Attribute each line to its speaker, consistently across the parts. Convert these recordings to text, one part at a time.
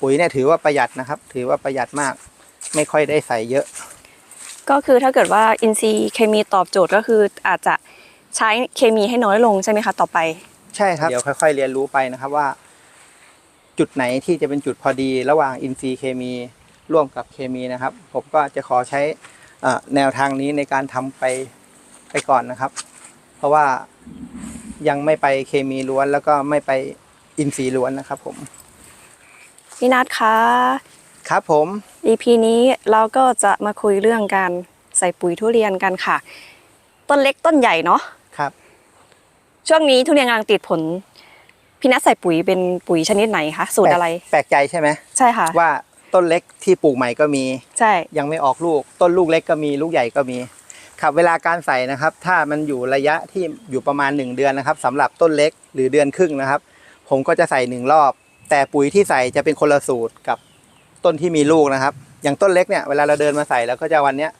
Speaker 1: ปุ๋ยเนี่ยถือว่าประหยัดนะครับ ถือว่าประหยัดมาก ไม่ค่อยได้ใส่เยอะ
Speaker 2: ก็คือถ้าเกิดว่าอินทรีย์เคมีตอบโจทย์ก็คืออาจจะใช้เคมีให้น้อยลงใช่ไหมคะต่อไป
Speaker 1: ใช่ครับเดี๋ยวค่อย ๆ เรียนรู้ไปนะครับว่า จุดไหนที่จะเป็นจุดพอดี ระหว่างอินทรีย์เคมีร่วมกับเคมีนะครับ ผมก็จะขอใช้เอ่อแนวทางนี้ในการทำไปไปก่อนนะครับ เพราะว่ายังไม่ไปเคมีล้วนแล้วก็ไม่ไปอินทรีย์ล้วนนะครับผม
Speaker 2: พี่นัทคะ
Speaker 1: ครับผม
Speaker 2: EP นี้เราก็จะมาคุยเรื่องการใส่ปุ๋ยทุเรียนกันค่ะ ต้นเล็กต้นใหญ่เนาะ
Speaker 1: ครับ
Speaker 2: ช่วงนี้ทุเรียนกำลังติดผล พี่นัทใส่ปุ๋ยเป็นปุ๋ยชนิดไหนคะสูตรอะไร
Speaker 1: แปลกใจใช่ไหม
Speaker 2: ใช่ค่ะ
Speaker 1: ว่าต้นเล็กที่ปลูกใหม่ก็มี
Speaker 2: ใช่
Speaker 1: ยังไม่ออกลูก ต้นลูกเล็กก็มีลูกใหญ่ก็มี ครับเวลาการใส่นะครับ ถ้ามันอยู่ระยะที่อยู่ประมาณ 1 เดือนนะครับสำหรับต้นเล็กหรือเดือนครึ่งนะครับ ผมก็จะใส่หนึ่งรอบ แต่ปุ๋ยที่ใส่จะเป็นคนละสูตรกับต้นที่มีลูกนะครับ อย่างต้นเล็กเนี่ยเวลาเราเดินมาใส่แล้วก็จะวันเนี้ย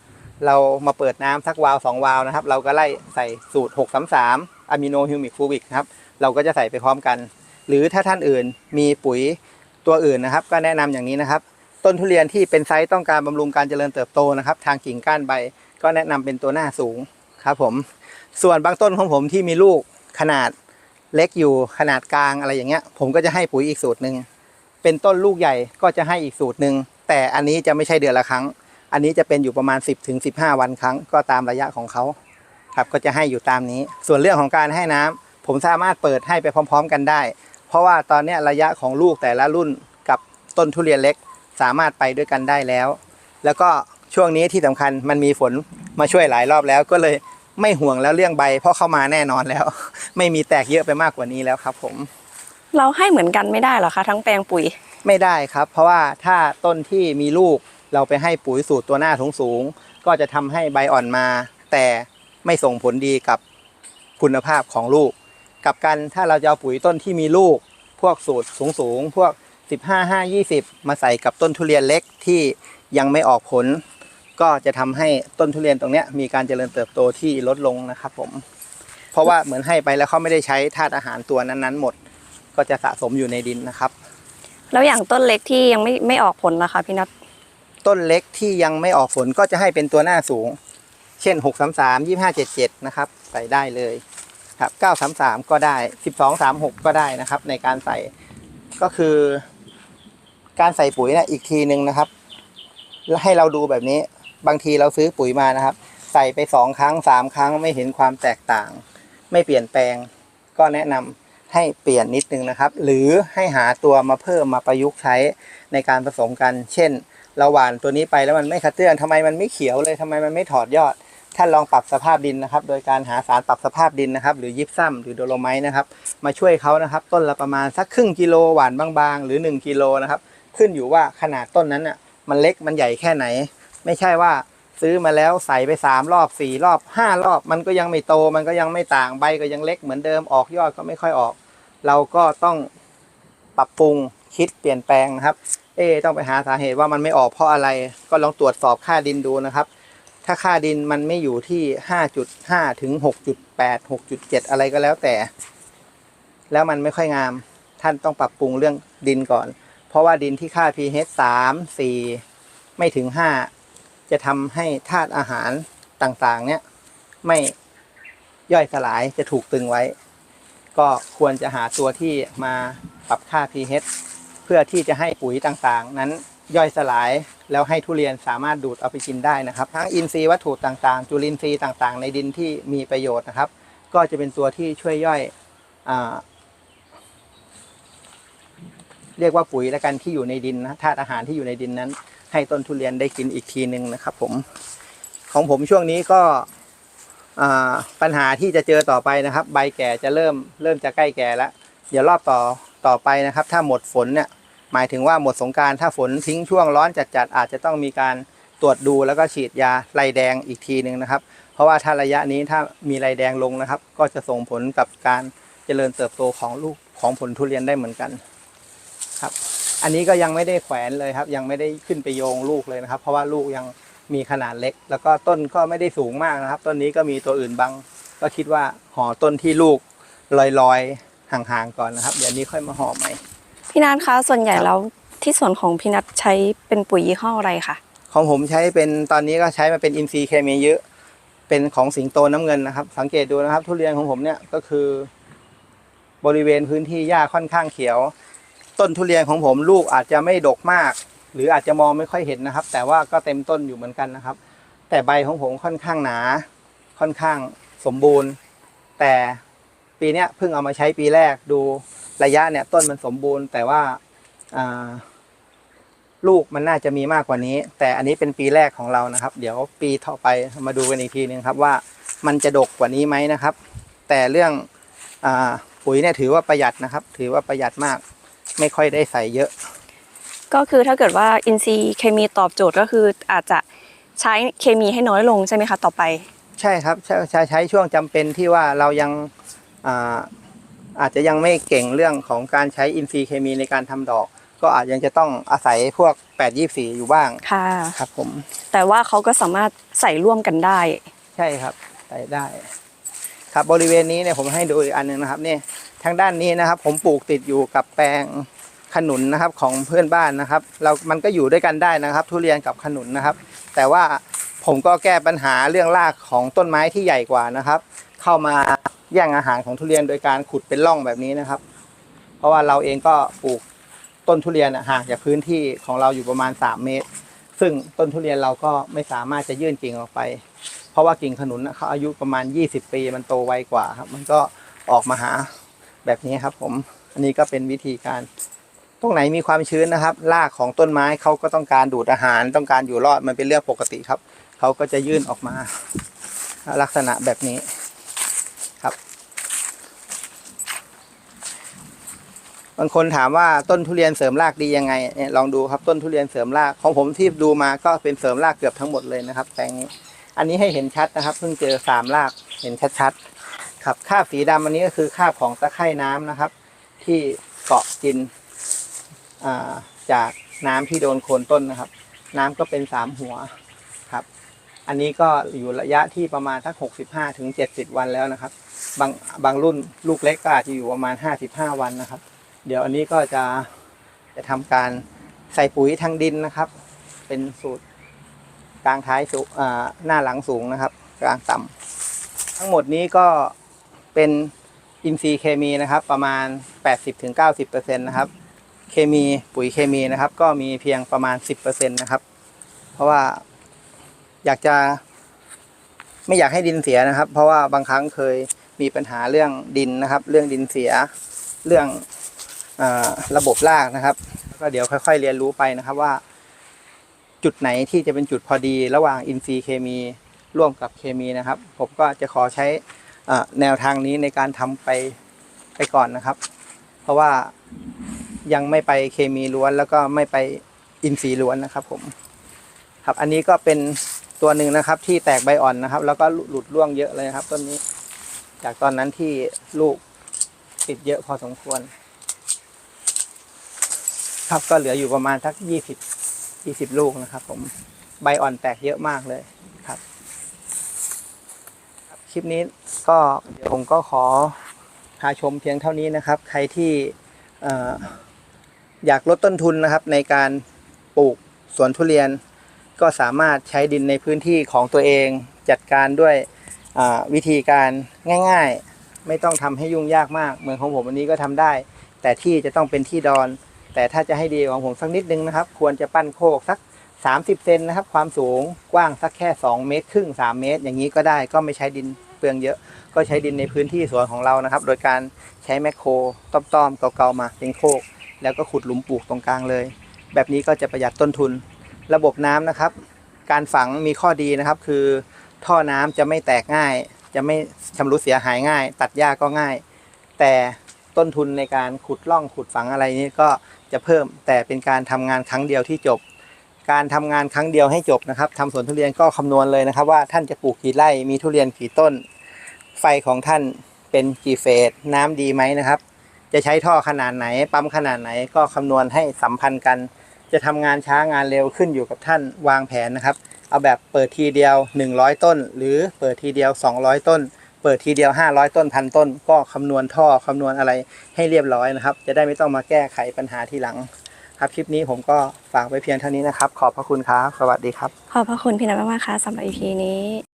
Speaker 1: เรามาเปิดน้ำสักวาล์วสองวาล์วนะครับ เราก็ไล่ใส่สูตร 6 3 3อะมิโนฮิวมิกฟูบิกครับเราก็จะใส่ไปพร้อมกัน หรือถ้าท่านอื่นมีปุ๋ยตัวอื่นนะครับ ก็แนะนำอย่างนี้นะครับ ต้นทุเรียนที่เป็นไซส์ต้องการบำรุงการเจริญเติบโตนะครับ ทางกิ่งก้านใบ ก็แนะนำเป็นตัวหน้าสูงครับผมส่วนบางต้นของผมที่มีลูกขนาด เล็กอยู่ขนาดกลางอะไรอย่างเงี้ย ผมก็จะให้ปุ๋ยอีกสูตรหนึ่งเป็นต้นลูกใหญ่ก็จะให้อีกสูตรหนึ่งแต่อันนี้จะไม่ใช่เดือนละครั้ง อันนี้จะเป็นอยู่ประมาณ 10ถึง15วันครั้ง ก็ตามระยะของเขาครับก็จะให้อยู่ตามนี้ ส่วนเรื่องของการให้น้ำผมสามารถเปิดให้ไปพร้อม ๆ กันได้ เพราะว่าตอนนี้ระยะของลูกแต่ละรุ่นกับต้นทุเรียนเล็กสามารถไปด้วยกันได้แล้ว แล้วก็ช่วงนี้ที่สำคัญมันมีฝนมาช่วยหลายรอบแล้วก็เลย ไม่ห่วงแล้วเรื่องใบ เพราะเข้ามาแน่นอนแล้ว ไม่มีแตกเยอะไปมากกว่านี้แล้วครับ ผม
Speaker 2: เราให้เหมือนกันไม่ได้เหรอคะทั้งแปลงปุ๋ย
Speaker 1: ไม่ได้ครับ เพราะว่าถ้าต้นที่มีลูกเราไปให้ปุ๋ยสูตรตัวหน้าสูงๆก็จะทำให้ใบอ่อนมา แต่ไม่ส่งผลดีกับคุณภาพของลูก กลับกันถ้าเราจะเอาปุ๋ยต้นที่มีลูก พวกสูตรสูงๆพวก 15 5 20 มาใส่กับต้นทุเรียนเล็กที่ยังไม่ออกผล ก็จะทำให้ต้นทุเรียนตรงเนี้ยมีการเจริญเติบโตที่ลดลงนะครับผม เพราะว่าเหมือนให้ไปแล้วเขาไม่ได้ใช้ธาตุอาหารตัวนั้นๆ หมด ก็จะสะสมอยู่ในดินนะครับ
Speaker 2: แล้วอย่างต้นเล็กที่ยังไม่ไม่ออกผลล่ะคะพี่นัท
Speaker 1: ต้นเล็กที่ยังไม่ออกผลก็จะให้เป็นตัวหน้าสูง เช่น 6 3 3 25 77 นะครับ ใส่ได้เลยครับ 9 3 3 ก็ได้ 12 3 6 ก็ได้นะครับ ในการใส่ก็คือ การใส่ปุ๋ยเนี่ยอีกทีหนึ่งนะครับแล้วให้เราดูแบบนี้ บางทีเราซื้อปุ๋ยมานะครับ ใส่ไปสองครั้งสามครั้งไม่เห็นความแตกต่าง ไม่เปลี่ยนแปลง ก็แนะนำให้เปลี่ยนนิดนึงนะครับ หรือให้หาตัวมาเพิ่มมาประยุกต์ใช้ในการผสมกัน เช่นเราหว่านตัวนี้ไปแล้วมันไม่คัดเตือนทำไมมันไม่เขียวเลยทำไมมันไม่ถอดยอดท่านลองปรับสภาพดินนะครับ โดยการหาสารปรับสภาพดินนะครับ หรือยิปซัมหรือโดโลไมต์นะครับ มาช่วยเขานะครับ ต้นละประมาณสักครึ่งกิโลหวานบางๆ หรือ 1กิโลนะครับ ขึ้นอยู่ว่าขนาดต้นนั้นอะมันเล็กมันใหญ่แค่ไหน ไม่ใช่ว่าซื้อมาแล้วใส่ไปสามรอบสี่รอบห้ารอบมันก็ยังไม่โต มันก็ยังไม่ต่างใบก็ยังเล็กเหมือนเดิมออกยอดก็ไม่ค่อยออก เราก็ต้องปรับปรุงคิดเปลี่ยนแปลงนะครับ เอะต้องไปหาสาเหตุว่ามันไม่ออกเพราะอะไร ก็ลองตรวจสอบค่าดินดูนะครับ ถ้าค่าดินมันไม่อยู่ที่5.5ถึง6.8 6.7อะไรก็แล้วแต่ แล้วมันไม่ค่อยงาม ท่านต้องปรับปรุงเรื่องดินก่อน เพราะว่าดินที่ค่า pH 3 4ไม่ถึง5 จะทำให้ธาตุอาหารต่างๆ เนี่ยไม่ย่อยสลายจะถูกตึงไว้ ก็ควรจะหาตัวที่มาปรับค่า pH เพื่อที่จะให้ปุ๋ยต่างๆ นั้นย่อยสลายแล้วให้ทุเรียนสามารถดูดเอาไปกินได้นะครับ ทั้งอินทรีย์วัตถุต่างๆ จุลินทรีย์ต่างๆ ในดินที่มีประโยชน์นะครับ ก็จะเป็นตัวที่ช่วยย่อยอเรียกว่าปุ๋ยแล้วกันที่อยู่ในดินนะธาตุอาหารที่อยู่ในดินนั้น ให้ต้นทุเรียนได้กินอีกทีหนึ่งนะครับ ผมของผมช่วงนี้ก็ปัญหาที่จะเจอต่อไปนะครับ ใบแก่จะเริ่มเริ่มจะใกล้แก่แล้วเดี๋ยวรอบต่อต่อไปนะครับ ถ้าหมดฝนเนี่ยหมายถึงว่าหมดสงการถ้าฝนทิ้งช่วงร้อนจัดๆอาจจะต้องมีการตรวจดูแล้วก็ฉีดยาลายแดงอีกทีหนึ่งนะครับ เพราะว่าถ้าระยะนี้ถ้ามีลายแดงลงนะครับ ก็จะส่งผลกับการเจริญเติบโตของลูกของผลทุเรียนได้เหมือนกันครับ อันนี้ก็ยังไม่ได้แขวนเลยครับ ยังไม่ได้ขึ้นไปโยงลูกเลยนะครับ เพราะว่าลูกยังมีขนาดเล็ก แล้วก็ต้นก็ไม่ได้สูงมากนะครับ ต้นนี้ก็มีตัวอื่นบังก็คิดว่าห่อต้นที่ลูกลอยๆห่างๆก่อนนะครับ เดี๋ยวนี้ค่อยมาห่อใหม่
Speaker 2: พี่นัทคะส่วนใหญ่
Speaker 1: ครับ
Speaker 2: แล้วที่ส่วนของพี่นัทใช้เป็นปุ๋ยยี่ห้ออะไรคะ
Speaker 1: ของผมใช้เป็นตอนนี้ก็ใช้มาเป็นอินทรีย์เคมีเยอะ เป็นของสิงโตน้ำเงินนะครับ สังเกตดูนะครับ ทุเรียนของผมเนี่ยก็คือบริเวณพื้นที่หญ้าค่อนข้างเขียว ต้นทุเรียนของผมลูกอาจจะไม่ดกมาก หรืออาจจะมองไม่ค่อยเห็นนะครับ แต่ว่าก็เต็มต้นอยู่เหมือนกันนะครับ แต่ใบของผมค่อนข้างหนา ค่อนข้างสมบูรณ์ แต่ปีนี้เพิ่งเอามาใช้ปีแรกดูระยะเนี่ยต้นมันสมบูรณ์ แต่ว่าาลูกมันน่าจะมีมากกว่านี้ แต่อันนี้เป็นปีแรกของเรานะครับ เดี๋ยวปีต่อไปมาดูกันอีกทีนึงครับว่ามันจะดกกว่านี้ไหมนะครับ แต่เรื่องอปุ๋ยเนี่ยถือว่าประหยัดนะครับ ถือว่าประหยัดมาก ไม่ค่อยได้ใส่เยอะ
Speaker 2: ก็คือถ้าเกิดว่าอินทรีย์เคมีตอบโจทย์ก็คืออาจจะใช้เคมีให้น้อยลงใช่ไหมคะต่อไป
Speaker 1: ใช่ครับใช้ใช้ใช้ช่วงจำเป็นที่ว่าเรายังอาอาจจะยังไม่เก่งเรื่องของการใช้อินทรีย์เคมีในการทำดอก ก็อาจยังจะต้องอาศัยพวก 824 อยู่บ้าง
Speaker 2: ค่ะ
Speaker 1: ครับผม
Speaker 2: แต่ว่าเขาก็สามารถใส่ร่วมกันได้
Speaker 1: ใช่ครับใส่ได้ ครับบริเวณนี้เนี่ยผมให้ดูอีกอันหนึ่งนะครับเนี่ย ทางด้านนี้นะครับ ผมปลูกติดอยู่กับแปลงขนุนนะครับของเพื่อนบ้านนะครับ เรามันก็อยู่ด้วยกันได้นะครับ ทุเรียนกับขนุนนะครับ แต่ว่าผมก็แก้ปัญหาเรื่องรากของต้นไม้ที่ใหญ่กว่านะครับ เข้ามาแย่งอาหารของทุเรียนโดยการขุดเป็นร่องแบบนี้นะครับ เพราะว่าเราเองก็ปลูกต้นทุเรียนอะห่างจากพื้นที่ของเราอยู่ประมาณ 3 เมตร ซึ่งต้นทุเรียนเราก็ไม่สามารถจะยื่นกิ่งออกไป เพราะว่ากิ่งขนุนนะเขาอายุประมาณ 20 ปีมันโตไวกว่าครับมันก็ออกมาหา แบบนี้ครับ ผมอันนี้ก็เป็นวิธีการ ตรงไหนมีความชื้นนะครับรากของต้นไม้เขาก็ต้องการดูดอาหาร ต้องการอยู่รอดมันเป็นเรื่องปกติครับเขาก็จะยื่นออกมา ลักษณะแบบนี้ครับ บางคนถามว่าต้นทุเรียนเสริมรากดียังไงเนี่ยลองดูครับต้นทุเรียนเสริมรากของผมที่ดูมาก็เป็นเสริมรากเกือบทั้งหมดเลยนะครับแปลงนี้อันนี้ให้เห็นชัดนะครับ เพิ่งเจอสามรากเห็นชัดๆ ครับคราบสีดำอันนี้ก็คือคราบของตะไคร่น้ำนะครับ ที่เกาะกินาจากน้ำที่โดนโคนต้นนะครับ น้ำก็เป็นสามหัวครับ อันนี้ก็อยู่ระยะที่ประมาณสักหกสิบห้าถึงเจ็ดสิบวันแล้วนะครับ บางบางรุ่นลูกเล็กก็อาจจะอยู่ประมาณห้าสิบห้าวันนะครับ เดี๋ยวอันนี้ก็จะจะทำการใส่ปุ๋ยทางดินนะครับ เป็นสูตรกลางท้ายสูงหน้าหลังสูงนะครับ กลางต่ำทั้งหมดนี้ก็ เป็นอินทรีย์เคมีนะครับ ประมาณ 80-90%นะครับ เคมีปุ๋ยเคมีนะครับ ก็มีเพียงประมาณ 10%นะครับ เพราะว่าอยากจะ ไม่อยากให้ดินเสียนะครับ เพราะว่าบางครั้งเคยมีปัญหาเรื่องดินนะครับ เรื่องดินเสีย เรื่องอระบบรากนะครับก็เดี๋ยวค่อย ๆ เรียนรู้ไปนะครับว่า จุดไหนที่จะเป็นจุดพอดี ระหว่างอินทรีย์เคมีร่วมกับเคมีนะครับ ผมก็จะขอใช้ แนวทางนี้ในการทำไปไปก่อนนะครับ เพราะว่ายังไม่ไปเคมีล้วนแล้วก็ไม่ไปอินทรีย์ล้วนนะครับ ผม ครับอันนี้ก็เป็นตัวหนึ่งนะครับ ที่แตกใบอ่อนนะครับ แล้วก็หลุดร่วงเยอะเลยครับต้นนี้ จากตอนนั้นที่ลูกติดเยอะพอสมควร ครับก็เหลืออยู่ประมาณสักยี่สิบยี่สิบลูกนะครับ ผมใบอ่อนแตกเยอะมากเลยครับ ลิปนี้ก็เดี๋ยวผมก็ขอพาชมเพียงเท่านี้นะครับ ใครที่ออยากลดต้นทุนนะครับ ในการปลูกสวนทุเรียน ก็สามารถใช้ดินในพื้นที่ของตัวเอง จัดการด้วยวิธีการง่าย ๆ ไม่ต้องทำให้ยุ่งยากมาก เหมือนของผมวันนี้ก็ทำได้ แต่ที่จะต้องเป็นที่ดอน แต่ถ้าจะให้ดีของผมสักนิดนึงนะครับ ควรจะปั้นโคกสัก 30 เซนนะครับ ความสูงกว้างสักแค่ 2 เมตรครึ่ง 3 เมตร อย่างนี้ก็ได้ก็ไม่ใช้ดิน เปลืองเยอะ ก็ใช้ดินในพื้นที่สวนของเรานะครับ โดยการใช้แมคโครต้อมๆเกาๆมาเป็นโคก แล้วก็ขุดหลุมปลูกตรงกลางเลย แบบนี้ก็จะประหยัดต้นทุน ระบบน้ำนะครับ การฝังมีข้อดีนะครับ คือท่อน้ำจะไม่แตกง่าย จะไม่ชำรุดเสียหายง่าย ตัดหญ้าก็ง่าย แต่ต้นทุนในการขุดร่องขุดฝังอะไรนี้ก็จะเพิ่ม แต่เป็นการทำงานครั้งเดียวที่จบ การทำงานครั้งเดียวให้จบนะครับทำสวนทุเรียนก็คำนวณเลยนะครับ ว่าท่านจะปลูกกี่ไร่มีทุเรียนกี่ต้น ไฟของท่านเป็นกี่เฟสน้ำดีไหมนะครับ จะใช้ท่อขนาดไหน ปั๊มขนาดไหนก็คำนวณให้สัมพันธ์กัน จะทำงานช้างานเร็วขึ้นอยู่กับท่านวางแผนนะครับ เอาแบบเปิดทีเดียว 100 ต้น หรือเปิดทีเดียว 200 ต้นเปิดทีเดียว 500 ต้นพันต้น ก็คำนวณท่อคำนวณอะไรให้เรียบร้อยนะครับ จะได้ไม่ต้องมาแก้ไขปัญหาทีหลัง ครับคลิปนี้ผมก็ฝากไว้เพียงเท่านี้นะครับ ขอบพระคุณครับ สวัสดีครับ
Speaker 2: ขอบพระคุณพี่นัทมากๆค่ะสำหรับ EP นี้